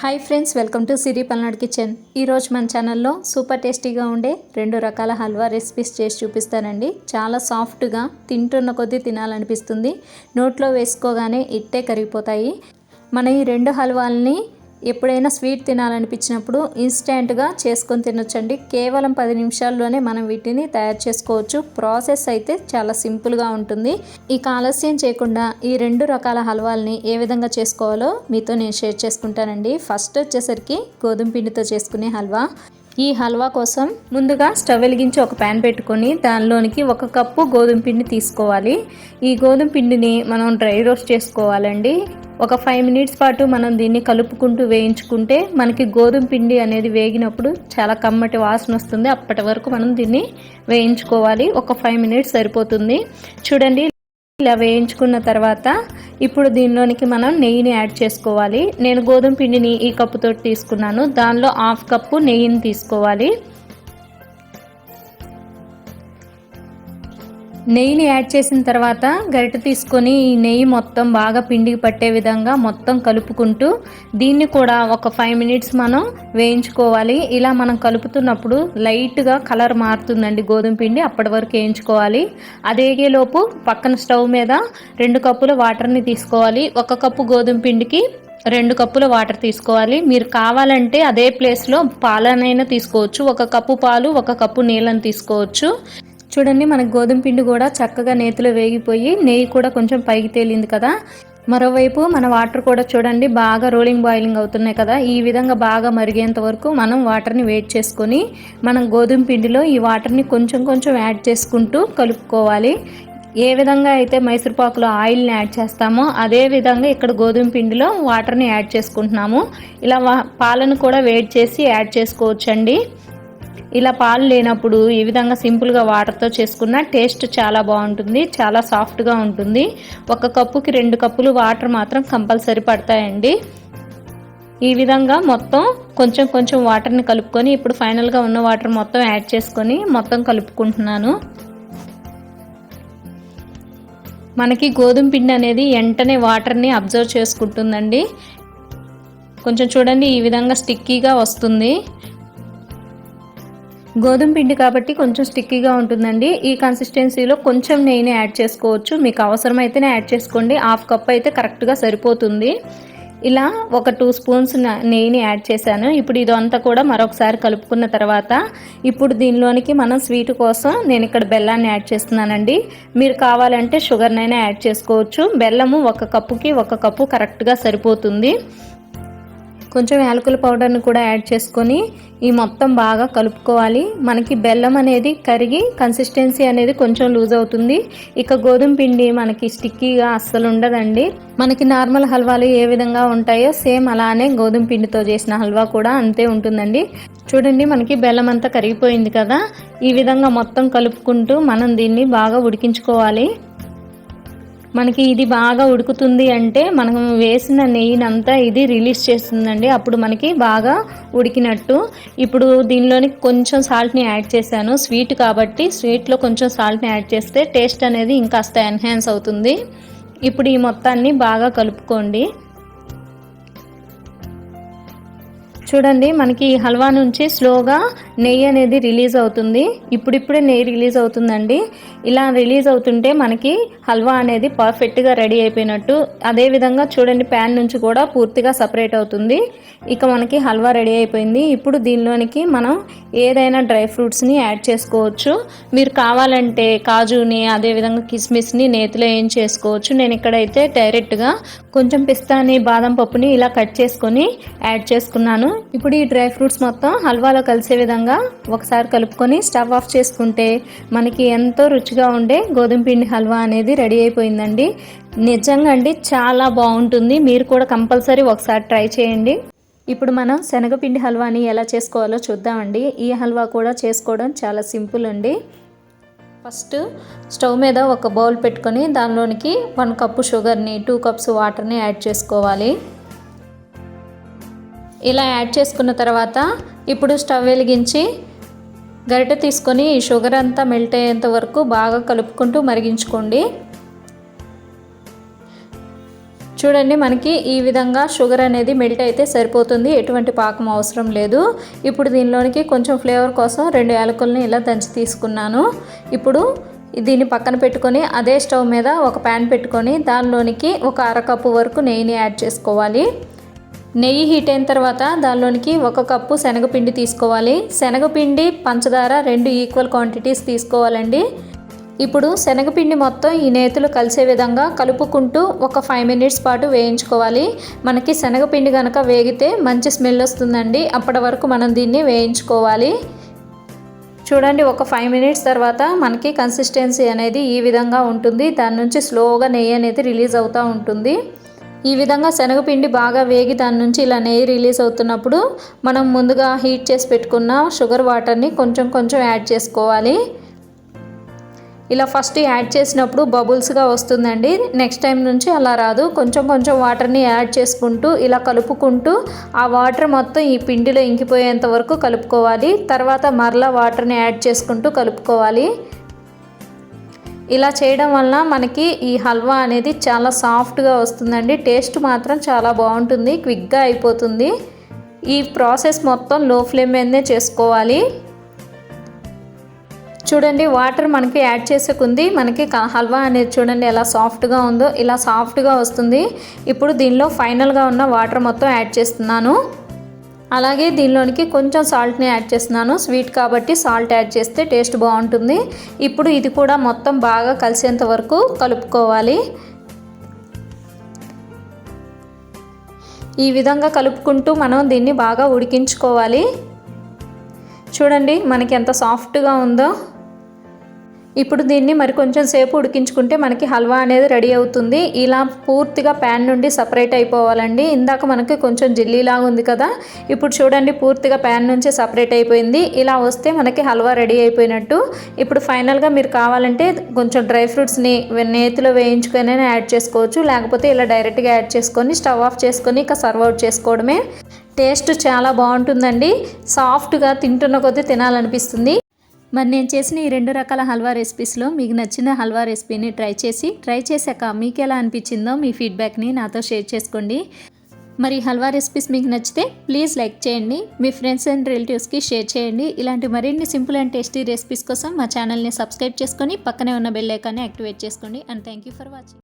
Hi friends welcome to Siri Palnadu kitchen ఈరోజు మన ఛానల్లో సూపర్ టేస్టీగా ఉండే రెండు రకాల హల్వా రెసిపీస్ చేసి చూపిస్తానండి. చాలా సాఫ్ట్గా తింటున్న కొద్దీ తినాలనిపిస్తుంది. నోట్లో వేసుకోగానే ఇట్టే కరిగిపోతాయి. మన ఈ రెండు హల్వాల్ని ఎప్పుడైనా స్వీట్ తినాలనిపించినప్పుడు ఇన్స్టెంట్గా చేసుకొని తినొచ్చండి. కేవలం పది నిమిషాల్లోనే మనం వీటిని తయారు చేసుకోవచ్చు. ప్రాసెస్ అయితే చాలా సింపుల్గా ఉంటుంది. ఈ ఆలస్యం చేయకుండా ఈ రెండు రకాల హల్వాల్ని ఏ విధంగా చేసుకోవాలో మీతో నేను షేర్ చేసుకుంటానండి. ఫస్ట్ వచ్చేసరికి గోధుమ పిండితో చేసుకునే హల్వా. ఈ హల్వా కోసం ముందుగా స్టవ్ వెలిగించి ఒక ప్యాన్ పెట్టుకొని దానిలోనికి ఒక కప్పు గోధుమ పిండి తీసుకోవాలి. ఈ గోధుమ పిండిని మనం డ్రై రోస్ట్ చేసుకోవాలండి. ఒక ఫైవ్ మినిట్స్ పాటు మనం దీన్ని కలుపుకుంటూ వేయించుకుంటే మనకి గోధుమ పిండి అనేది వేగినప్పుడు చాలా కమ్మటి వాసన వస్తుంది. అప్పటి వరకు మనం దీన్ని వేయించుకోవాలి. ఒక ఫైవ్ మినిట్స్ సరిపోతుంది. చూడండి ఇలా వేయించుకున్న తర్వాత ఇప్పుడు దీనిలోనికి మనం నెయ్యిని యాడ్ చేసుకోవాలి. నేను గోధుమ పిండిని ఈ కప్పుతో తీసుకున్నాను. దానిలో హాఫ్ కప్పు నెయ్యిని తీసుకోవాలి. నెయ్యిని యాడ్ చేసిన తర్వాత గరిట తీసుకొని ఈ నెయ్యి మొత్తం బాగా పిండికి పట్టే విధంగా మొత్తం కలుపుకుంటూ దీన్ని కూడా ఒక ఫైవ్ మినిట్స్ మనం వేయించుకోవాలి. ఇలా మనం కలుపుతున్నప్పుడు లైట్గా కలర్ మారుతుందండి గోధుమ పిండి అప్పటి వరకు వేయించుకోవాలి. అదేగేలోపు పక్కన స్టవ్ మీద రెండు కప్పుల వాటర్ని తీసుకోవాలి. ఒక కప్పు గోధుమ పిండికి రెండు కప్పుల వాటర్ తీసుకోవాలి. మీరు కావాలంటే అదే ప్లేస్లో పాలనైనా తీసుకోవచ్చు. ఒక కప్పు పాలు ఒక కప్పు నీళ్ళని తీసుకోవచ్చు. చూడండి మనకు గోధుమ పిండి కూడా చక్కగా నేతిలో వేగిపోయి నెయ్యి కూడా కొంచెం పైకి తేలింది కదా. మరోవైపు మన వాటర్ కూడా చూడండి బాగా రోలింగ్ బాయిలింగ్ అవుతున్నాయి కదా. ఈ విధంగా బాగా మరిగేంత వరకు మనం వాటర్ని వేట్ చేసుకొని మనం గోధుమ పిండిలో ఈ వాటర్ని కొంచెం కొంచెం యాడ్ చేసుకుంటూ కలుపుకోవాలి. ఏ విధంగా అయితే మైసూర్పాకులో ఆయిల్ని యాడ్ చేస్తామో అదే విధంగా ఇక్కడ గోధుమ పిండిలో వాటర్ని యాడ్ చేసుకుంటున్నాము. ఇలా పాలను కూడా వేడి చేసి యాడ్ చేసుకోవచ్చండి. ఇలా పాలు లేనప్పుడు ఈ విధంగా సింపుల్గా వాటర్తో చేసుకున్న టేస్ట్ చాలా బాగుంటుంది చాలా సాఫ్ట్గా ఉంటుంది. ఒక కప్పుకి రెండు కప్పులు వాటర్ మాత్రం కంపల్సరీ పడతాయండి. ఈ విధంగా మొత్తం కొంచెం కొంచెం వాటర్ని కలుపుకొని ఇప్పుడు ఫైనల్గా ఉన్న వాటర్ మొత్తం యాడ్ చేసుకొని మొత్తం కలుపుకుంటున్నాను. మనకి గోధుమ పిండి అనేది వెంటనే వాటర్ని అబ్జర్వ్ చేసుకుంటుందండి. కొంచెం చూడండి ఈ విధంగా స్టిక్కీగా వస్తుంది. గోధుమ పిండి కాబట్టి కొంచెం స్టిక్కీగా ఉంటుందండి. ఈ కన్సిస్టెన్సీలో కొంచెం నెయ్యిని యాడ్ చేసుకోవచ్చు. మీకు అవసరమైతేనే యాడ్ చేసుకోండి. హాఫ్ కప్ అయితే కరెక్ట్గా సరిపోతుంది. ఇలా ఒక టూ స్పూన్స్ నెయ్యిని యాడ్ చేశాను. ఇప్పుడు ఇదంతా కూడా మరొకసారి కలుపుకున్న తర్వాత ఇప్పుడు దీనిలోనికి మనం స్వీట్ కోసం నేను ఇక్కడ బెల్లాన్ని యాడ్ చేస్తున్నానండి. మీరు కావాలంటే షుగర్నైనా యాడ్ చేసుకోవచ్చు. బెల్లము ఒక కప్పుకి ఒక కప్పు కరెక్ట్గా సరిపోతుంది. కొంచెం యాలకుల పౌడర్ని కూడా యాడ్ చేసుకొని ఈ మొత్తం బాగా కలుపుకోవాలి. మనకి బెల్లం అనేది కరిగి కన్సిస్టెన్సీ అనేది కొంచెం లూజ్ అవుతుంది. ఇక గోధుమ పిండి మనకి స్టిక్కీగా అస్సలు ఉండదండి. మనకి నార్మల్ హల్వాలు ఏ విధంగా ఉంటాయో సేమ్ అలానే గోధుమ పిండితో చేసిన హల్వా కూడా అంతే ఉంటుందండి. చూడండి మనకి బెల్లం అంతా కరిగిపోయింది కదా. ఈ విధంగా మొత్తం కలుపుకుంటూ మనం దీన్ని బాగా ఉడికించుకోవాలి. మనకి ఇది బాగా ఉడుకుతుంది అంటే మనం వేసిన నెయ్యినంతా ఇది రిలీజ్ చేస్తుందండి. అప్పుడు మనకి బాగా ఉడికినట్టు. ఇప్పుడు దీనిలోని కొంచెం సాల్ట్ని యాడ్ చేశాను. స్వీట్ కాబట్టి స్వీట్లో కొంచెం సాల్ట్ని యాడ్ చేస్తే టేస్ట్ అనేది ఇంకాస్త ఎన్హాన్స్ అవుతుంది. ఇప్పుడు ఈ మొత్తాన్ని బాగా కలుపుకోండి. చూడండి మనకి ఈ హల్వా నుంచి స్లోగా నెయ్యి అనేది రిలీజ్ అవుతుంది. ఇప్పుడిప్పుడే నెయ్యి రిలీజ్ అవుతుందండి. ఇలా రిలీజ్ అవుతుంటే మనకి హల్వా అనేది పర్ఫెక్ట్గా రెడీ అయిపోయినట్టు అదేవిధంగా చూడండి ప్యాన్ నుంచి కూడా పూర్తిగా సపరేట్ అవుతుంది. ఇక మనకి హల్వా రెడీ అయిపోయింది. ఇప్పుడు దీనిలోనికి మనం ఏదైనా డ్రై ఫ్రూట్స్ని యాడ్ చేసుకోవచ్చు. మీరు కావాలంటే కాజుని అదేవిధంగా కిస్మిస్ని నేతిలో ఏం చేసుకోవచ్చు. నేను ఇక్కడైతే డైరెక్ట్గా కొంచెం పిస్తాని బాదం పప్పుని ఇలా కట్ చేసుకొని యాడ్ చేసుకున్నాను. ఇప్పుడు ఈ డ్రై ఫ్రూట్స్ మొత్తం హల్వాలో కలిసే విధంగా ఒకసారి కలుపుకొని స్టవ్ ఆఫ్ చేసుకుంటే మనకి ఎంతో రుచిగా ఉండే గోధుమ పిండి హల్వా అనేది రెడీ అయిపోయిందండి. నిజంగా అండి చాలా బాగుంటుంది. మీరు కూడా కంపల్సరీ ఒకసారి ట్రై చేయండి. ఇప్పుడు మనం శనగపిండి హల్వాని ఎలా చేసుకోవాలో చూద్దామండి. ఈ హల్వా కూడా చేసుకోవడం చాలా సింపుల్ అండి. ఫస్ట్ స్టవ్ మీద ఒక బౌల్ పెట్టుకొని దానిలోనికి వన్ కప్పు షుగర్ని టూ కప్స్ వాటర్ని యాడ్ చేసుకోవాలి. ఇలా యాడ్ చేసుకున్న తర్వాత ఇప్పుడు స్టవ్ వెలిగించి గరిటె తీసుకొని ఈ షుగర్ అంతా మెల్ట్ అయ్యేంత వరకు బాగా కలుపుకుంటూ మరిగించుకోండి. చూడండి మనకి ఈ విధంగా షుగర్ అనేది మెల్ట్ అయితే సరిపోతుంది ఎటువంటి పాకం అవసరం లేదు. ఇప్పుడు దీనిలోనికి కొంచెం ఫ్లేవర్ కోసం రెండు యాలకుల్ని ఇలా దంచి తీసుకున్నాను. ఇప్పుడు దీన్ని పక్కన పెట్టుకొని అదే స్టవ్ మీద ఒక ప్యాన్ పెట్టుకొని దానిలోనికి ఒక అరకప్పు వరకు నెయ్యిని యాడ్ చేసుకోవాలి. నెయ్యి హీట్ అయిన తర్వాత దానిలోనికి ఒక కప్పు శనగపిండి తీసుకోవాలి. శనగపిండి పంచదార రెండు ఈక్వల్ క్వాంటిటీస్ తీసుకోవాలండి. ఇప్పుడు శనగపిండి మొత్తం ఈ నేతులు కలిసే విధంగా కలుపుకుంటూ ఒక ఫైవ్ మినిట్స్ పాటు వేయించుకోవాలి. మనకి శనగపిండి కనుక వేగితే మంచి స్మెల్ వస్తుందండి. అప్పటి వరకు మనం దీన్ని వేయించుకోవాలి. చూడండి ఒక ఫైవ్ మినిట్స్ తర్వాత మనకి కన్సిస్టెన్సీ అనేది ఈ విధంగా ఉంటుంది. దాని నుంచి స్లోగా నెయ్యి అనేది రిలీజ్ అవుతూ ఉంటుంది. ఈ విధంగా శనగపిండి బాగా వేగి దాని నుంచి ఇలా నెయ్యి రిలీజ్ అవుతున్నప్పుడు మనం ముందుగా హీట్ చేసి పెట్టుకున్న షుగర్ వాటర్ని కొంచెం కొంచెం యాడ్ చేసుకోవాలి. ఇలా ఫస్ట్ యాడ్ చేసినప్పుడు బబుల్స్గా వస్తుందండి. నెక్స్ట్ టైం నుంచి అలా రాదు. కొంచెం కొంచెం వాటర్ని యాడ్ చేసుకుంటూ ఇలా కలుపుకుంటూ ఆ వాటర్ మొత్తం ఈ పిండిలో ఇంకిపోయేంత వరకు కలుపుకోవాలి. తర్వాత మరలా వాటర్ని యాడ్ చేసుకుంటూ కలుపుకోవాలి. ఇలా చేయడం వలన మనకి ఈ హల్వా అనేది చాలా సాఫ్ట్గా వస్తుందండి. టేస్ట్ మాత్రం చాలా బాగుంటుంది. క్విక్గా అయిపోతుంది. ఈ ప్రాసెస్ మొత్తం లో ఫ్లేమ్ మీదనే చేసుకోవాలి. చూడండి వాటర్ మనకి యాడ్ చేసేకుంది. మనకి హల్వా అనేది చూడండి ఎలా సాఫ్ట్గా ఉందో ఇలా సాఫ్ట్గా వస్తుంది. ఇప్పుడు దీనిలో ఫైనల్గా ఉన్న వాటర్ మొత్తం యాడ్ చేస్తున్నాను. అలాగే దీనిలోనికి కొంచెం సాల్ట్ని యాడ్ చేస్తున్నాను. స్వీట్ కాబట్టి సాల్ట్ యాడ్ చేస్తే టేస్ట్ బాగుంటుంది. ఇప్పుడు ఇది కూడా మొత్తం బాగా కలిసేంత వరకు కలుపుకోవాలి. ఈ విధంగా కలుపుకుంటూ మనం దీన్ని బాగా ఉడికించుకోవాలి. చూడండి మనకి ఎంత సాఫ్ట్గా ఉందో. ఇప్పుడు దీన్ని మరి కొంచెం సేపు ఉడికించుకుంటే మనకి హల్వా అనేది రెడీ అవుతుంది. ఇలా పూర్తిగా ప్యాన్ నుండి సపరేట్ అయిపోవాలండి. ఇందాక మనకి కొంచెం జిల్లీలాగా ఉంది కదా. ఇప్పుడు చూడండి పూర్తిగా ప్యాన్ నుంచి సపరేట్ అయిపోయింది. ఇలా వస్తే మనకి హల్వా రెడీ అయిపోయినట్టు. ఇప్పుడు ఫైనల్గా మీరు కావాలంటే కొంచెం డ్రై ఫ్రూట్స్ని నేతిలో వేయించుకొని యాడ్ చేసుకోవచ్చు. లేకపోతే ఇలా డైరెక్ట్గా యాడ్ చేసుకొని స్టవ్ ఆఫ్ చేసుకొని ఇక సర్వ్ అవుట్ చేసుకోవడమే. టేస్ట్ చాలా బాగుంటుందండి. సాఫ్ట్గా తింటున్న కొద్దీ తినాలనిపిస్తుంది. మరి నేను చేసిన ఈ రెండు రకాల హల్వా రెసిపీస్లో మీకు నచ్చిన హల్వా రెసిపీని ట్రై చేసి ట్రై చేశాక మీకు ఎలా అనిపించిందో మీ ఫీడ్బ్యాక్ని నాతో షేర్ చేసుకోండి. మరి హల్వా రెసిపీస్ మీకు నచ్చితే ప్లీజ్ లైక్ చేయండి మీ ఫ్రెండ్స్ అండ్ రిలేటివ్స్కి షేర్ చేయండి. ఇలాంటి మరిన్ని సింపుల్ అండ్ టేస్టీ రెసిపీస్ కోసం మా ఛానల్ని సబ్స్క్రైబ్ చేసుకొని పక్కనే ఉన్న బెల్ ఐకాన్ని యాక్టివేట్ చేసుకోండి. And thank you for watching.